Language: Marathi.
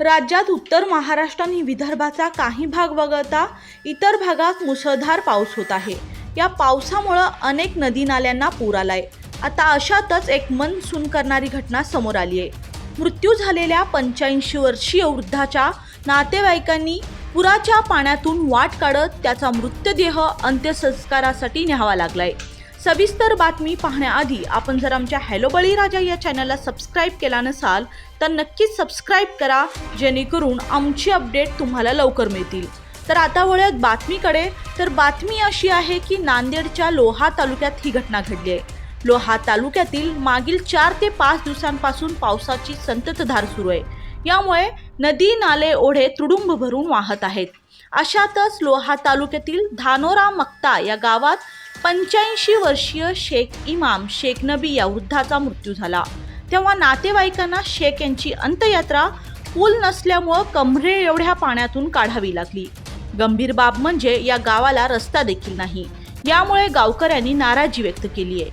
राज्यात उत्तर महाराष्ट्र आणि विदर्भाचा काही भाग वगळता इतर भागात मुसळधार पाऊस होत आहे. या पावसामुळं अनेक नदी नाल्यांना पूर आलाय. आता अशातच एक मन सून करणारी घटना समोर आली आहे. मृत्यू झालेल्या पंच्याऐंशी वर्षीय वृद्धाच्या नातेवाईकांनी पुराच्या पाण्यातून वाट काढत त्याचा मृतदेह अंत्यसंस्कारासाठी न्यावा लागलाय. सविस्तर बातमी पाहण्याआधी आपण जर आमच्या हॅलो बळीराजा या चॅनलला सबस्क्राईब केला नसाल तर नक्कीच सबस्क्राईब करा जेणेकरून आमची अपडेट तुम्हाला लवकर मिळतील. तर आता वळूयात बातमीकडे. तर बातमी अशी आहे की नांदेडच्या लोहा तालुक्यात ही घटना घडली आहे. लोहा तालुक्यातील मागील चार ते पाच दिवसांपासून पावसाची संततधार सुरू आहे. यामुळे नदी नाले ओढे तुडुंब भरून वाहत आहेत. अशातच लोहा तालुक्यातील धानोरा मक्ता या गावात पंच्याऐंशी वर्षीय शेख इमाम शेख नबी या वृद्धाचा मृत्यू झाला. तेव्हा नातेवाईकांना शेख यांची अंत्ययात्रा पूल नसल्यामुळं कमरे एवढ्या पाण्यातून काढावी लागली. गंभीर बाब म्हणजे या गावाला रस्ता देखील नाही. यामुळे गावकऱ्यांनी नाराजी व्यक्त केली आहे